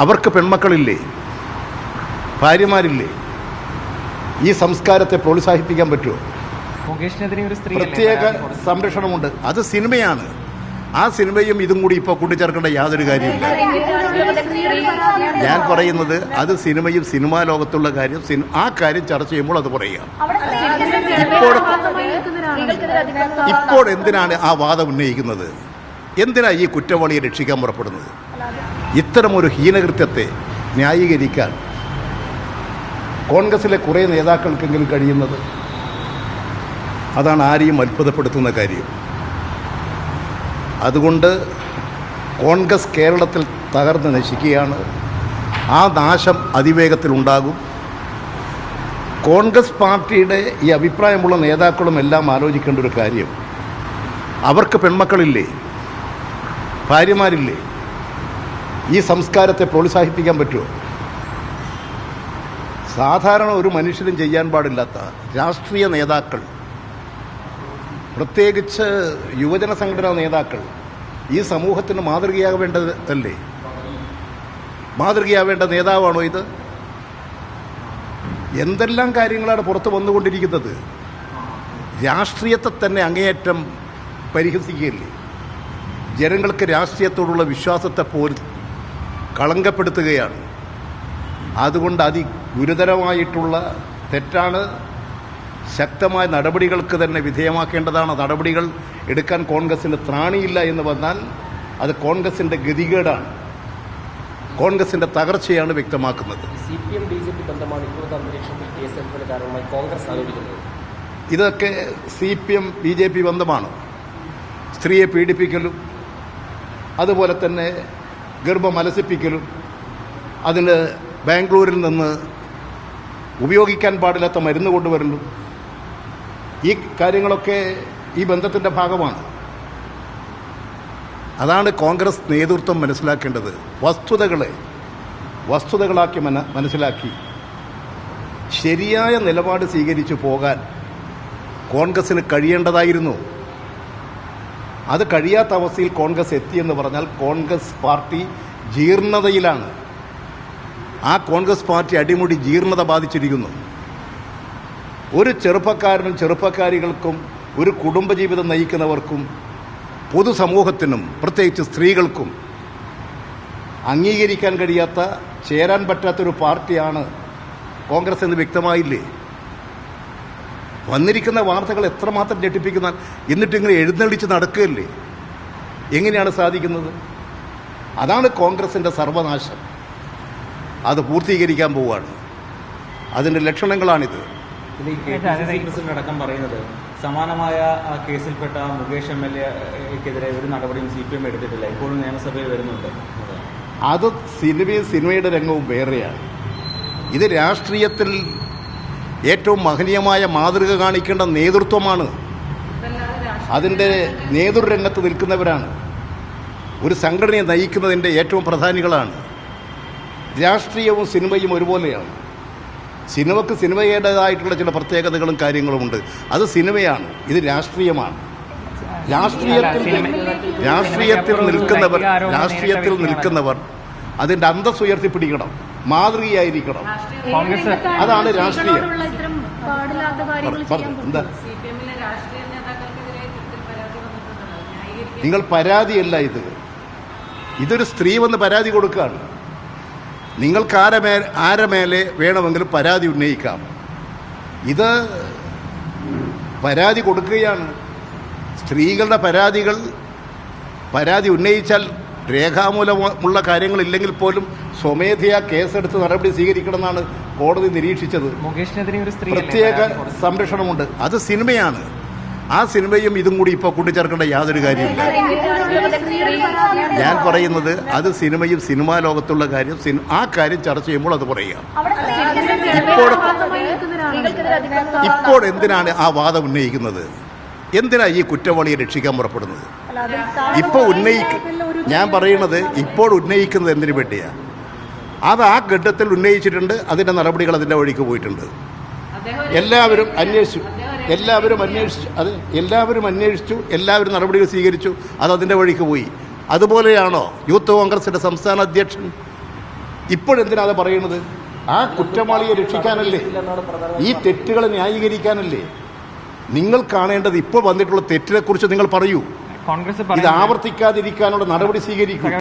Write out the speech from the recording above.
അവർക്ക് പെൺമക്കളില്ലേ? ഭാര്യമാരില്ലേ? ഈ സംസ്കാരത്തെ പ്രോത്സാഹിപ്പിക്കാൻ പറ്റുമോ? പ്രത്യേക സംരക്ഷണമുണ്ട്. അത് സിനിമയാണ്. ആ സിനിമയും ഇതും കൂടി ഇപ്പോൾ കൂട്ടിച്ചേർക്കേണ്ട യാതൊരു കാര്യമില്ല. ഞാൻ പറയുന്നത് അത് സിനിമയും സിനിമാ ലോകത്തുള്ള കാര്യം. ആ കാര്യം ചർച്ച ചെയ്യുമ്പോൾ അത് പറയുക. ഇപ്പോൾ ഇപ്പോൾ എന്തിനാണ് ആ വാദം ഉന്നയിക്കുന്നത്? എന്തിനാണ് ഈ കുറ്റവാളിയെ രക്ഷിക്കാൻ പുറപ്പെടുന്നത്? ഇത്തരമൊരു ഹീനകൃത്യത്തെ ന്യായീകരിക്കാൻ കോൺഗ്രസിലെ കുറേ നേതാക്കൾക്കെങ്കിലും കഴിയുന്നത്? അതാണ് ആരെയും അത്ഭുതപ്പെടുത്തുന്ന കാര്യം. അതുകൊണ്ട് കോൺഗ്രസ് കേരളത്തിൽ തകർന്ന് നശിക്കുകയാണ്. ആ നാശം അതിവേഗത്തിലുണ്ടാകും. കോൺഗ്രസ് പാർട്ടിയുടെ ഈ അഭിപ്രായമുള്ള നേതാക്കളും എല്ലാം ആലോചിക്കേണ്ട ഒരു കാര്യം. അവർക്ക് പെൺമക്കളില്ലേ? ഭാര്യമാരില്ലേ? ഈ സംസ്കാരത്തെ പ്രോത്സാഹിപ്പിക്കാൻ പറ്റുമോ സാധാരണ ഒരു മനുഷ്യനും ചെയ്യാൻ പാടില്ലാത്ത രാഷ്ട്രീയ നേതാക്കൾ പ്രത്യേകിച്ച് യുവജന സംഘടനാ നേതാക്കൾ ഈ സമൂഹത്തിന് മാതൃകയാവേണ്ടതല്ലേ മാതൃകയാവേണ്ട നേതാവാണോ ഇത്? എന്തെല്ലാം കാര്യങ്ങളാണ് പുറത്ത് വന്നുകൊണ്ടിരിക്കുന്നത്? രാഷ്ട്രീയത്തെ തന്നെ അങ്ങേയറ്റം പരിഹസിക്കുകയല്ലേ? ജനങ്ങൾക്ക് രാഷ്ട്രീയത്തോടുള്ള വിശ്വാസത്തെ പോലും കളങ്കപ്പെടുത്തുകയാണ്. അതുകൊണ്ട് അതിഗുരുതരമായിട്ടുള്ള തെറ്റാണ്. ശക്തമായ നടപടികൾക്ക് തന്നെ വിധേയമാക്കേണ്ടതാണ്. നടപടികൾ എടുക്കാൻ കോൺഗ്രസിന് ത്രാണിയില്ല എന്ന് വന്നാൽ അത് കോൺഗ്രസിന്റെ ഗതികേടാണ്. കോൺഗ്രസിന്റെ തകർച്ചയാണ് വ്യക്തമാക്കുന്നത്. C P M B J P ബന്ധമാണ് ഇപ്പോഴത്തെ അന്തരീക്ഷത്തിൽ കേസെടുപ്പിന് കാരണമായി കോൺഗ്രസ് ആരോപിക്കുന്നത്. ഇതൊക്കെ C P M B J P ബന്ധമാണ്. സ്ത്രീയെ പീഡിപ്പിക്കലും അതുപോലെ തന്നെ ഗർഭം അലസിപ്പിക്കലും അതിന് ബാംഗ്ലൂരിൽ നിന്ന് ഉപയോഗിക്കാൻ പാടില്ലാത്ത മരുന്ന് കൊണ്ടുവരലും ഈ കാര്യങ്ങളൊക്കെ ഈ ബന്ധത്തിന്റെ ഭാഗമാണ്. അതാണ് കോൺഗ്രസ് നേതൃത്വം മനസ്സിലാക്കേണ്ടത്. വസ്തുതകളെ വസ്തുതകളാക്കി മന മനസ്സിലാക്കി ശരിയായ നിലപാട് സ്വീകരിച്ചു പോകാൻ കോൺഗ്രസ്സിന് കഴിയേണ്ടതായിരുന്നു. അത് കഴിയാത്ത അവസ്ഥയിൽ കോൺഗ്രസ് എത്തിയെന്ന് പറഞ്ഞാൽ കോൺഗ്രസ് പാർട്ടി ജീർണതയിലാണ്. ആ കോൺഗ്രസ് പാർട്ടി അടിമുടി ജീർണത ബാധിച്ചിരിക്കുന്നു. ഒരു ചെറുപ്പക്കാരനും ചെറുപ്പക്കാരികൾക്കും ഒരു കുടുംബജീവിതം നയിക്കുന്നവർക്കും പൊതുസമൂഹത്തിനും പ്രത്യേകിച്ച് സ്ത്രീകൾക്കും അംഗീകരിക്കാൻ കഴിയാത്ത ചേരാൻ പറ്റാത്തൊരു പാർട്ടിയാണ് കോൺഗ്രസ് എന്ന് വ്യക്തമായില്ലേ? വന്നിരിക്കുന്ന വാർത്തകൾ എത്രമാത്രം ഞെട്ടിപ്പിക്കുന്ന എന്നിട്ട് ഇങ്ങനെ എഴുന്നള്ളിച്ച് നടക്കുകയല്ലേ? എങ്ങനെയാണ് സാധിക്കുന്നത്? അതാണ് കോൺഗ്രസിന്റെ സർവനാശം. അത് പൂർത്തീകരിക്കാൻ പോവുകയാണ് അതിന്റെ ലക്ഷണങ്ങളാണിത്. പ്രസിഡന്റ് അടക്കം പറയുന്നത് സമാനമായ ആ കേസിൽപ്പെട്ട മുകേഷ് എം എൽ എക്കെതിരെ ഒരു നടപടിയും സി പി എം എടുത്തിട്ടില്ല. ഇപ്പോഴും നിയമസഭയിൽ വരുന്നുണ്ട്. അത് സിനിമയും സിനിമയുടെ രംഗവും വേറെയാണ്. ഇത് രാഷ്ട്രീയത്തിൽ ഏറ്റവും മഹനീയമായ മാതൃക കാണിക്കേണ്ട നേതൃത്വമാണ്. അതിന്റെ നേതൃരംഗത്ത് നിൽക്കുന്നവരാണ്. ഒരു സംഘടനയെ നയിക്കുന്നതിന്റെ ഏറ്റവും പ്രധാനികളാണ്. രാഷ്ട്രീയവും സിനിമയും ഒരുപോലെയാണ്. സിനിമക്ക് സിനിമയുടേതായിട്ടുള്ള ചില പ്രത്യേകതകളും കാര്യങ്ങളുമുണ്ട്. അത് സിനിമയാണ്. ഇത് രാഷ്ട്രീയമാണ്. രാഷ്ട്രീയത്തിൽ രാഷ്ട്രീയത്തിൽ നിൽക്കുന്നവർ രാഷ്ട്രീയത്തിൽ നിൽക്കുന്നവർ അതിന്റെ അന്തസ് ഉയർത്തിപ്പിടിക്കണം മാതൃകയായിരിക്കണം. കോൺഗ്രസ് അതാണ് രാഷ്ട്രീയം. ഇത്തരം പാടില്ലാത്ത കാര്യങ്ങൾ ചെയ്യാൻ എന്താ? നിങ്ങൾ പരാതിയല്ല ഇത്. ഇതൊരു സ്ത്രീ വന്ന് പരാതി കൊടുക്കുകയാണ്. നിങ്ങൾക്ക് ആരമേ ആരമേലെ ആരെ വേണമെങ്കിലും പരാതി ഉന്നയിക്കാം. ഇത് പരാതി കൊടുക്കുകയാണ്. സ്ത്രീകളുടെ പരാതികൾ പരാതി ഉന്നയിച്ചാൽ രേഖാമൂലമുള്ള കാര്യങ്ങളില്ലെങ്കിൽ പോലും സ്വമേധയാ കേസെടുത്ത് നടപടി സ്വീകരിക്കണമെന്നാണ് കോടതി നിരീക്ഷിച്ചത്. പ്രത്യേക സംരക്ഷണമുണ്ട്. അത് സിനിമയാണ്. ആ സിനിമയും ഇതും കൂടി ഇപ്പോൾ കൂട്ടിച്ചേർക്കേണ്ട യാതൊരു കാര്യമില്ല ഞാൻ പറയുന്നത് അത് സിനിമയും സിനിമാ ലോകത്തുള്ള കാര്യം. ആ കാര്യം ചർച്ച ചെയ്യുമ്പോൾ അത് പറയുക. ഇപ്പോൾ ഇപ്പോൾ എന്തിനാണ് ആ വാദം ഉന്നയിക്കുന്നത്? എന്തിനാ ഈ കുറ്റവാളിയെ രക്ഷിക്കാൻ പുറപ്പെടുന്നത്? ഇപ്പോൾ ഉന്നയിക്ക ഞാൻ പറയുന്നത് ഇപ്പോൾ ഉന്നയിക്കുന്നത് എന്തിനു വേണ്ടിയാ? അത് ആ ഘട്ടത്തിൽ ഉന്നയിച്ചിട്ടുണ്ട് അതിന്റെ നടപടികൾ അതിന്റെ വഴിക്ക് പോയിട്ടുണ്ട്. എല്ലാവരും അന്വേഷിച്ചു. എല്ലാവരും അന്വേഷിച്ചു. അത് എല്ലാവരും അന്വേഷിച്ചു എല്ലാവരും നടപടികൾ സ്വീകരിച്ചു അത് അതിന്റെ വഴിക്ക് പോയി. അതുപോലെയാണോ യൂത്ത് കോൺഗ്രസിന്റെ സംസ്ഥാന അധ്യക്ഷൻ? ഇപ്പോഴെന്തിനാ അത് പറയുന്നത്? ആ കുറ്റവാളിയെ രക്ഷിക്കാനല്ലേ? ഈ തെറ്റുകളെ ന്യായീകരിക്കാനല്ലേ? നിങ്ങൾ കാണേണ്ടത് ഇപ്പോൾ വന്നിട്ടുള്ള തെറ്റിനെക്കുറിച്ച് നിങ്ങൾ പറയൂ. കോൺഗ്രസ് ഇത് ആവർത്തിക്കാതിരിക്കാനുള്ള നടപടി സ്വീകരിക്കൂ.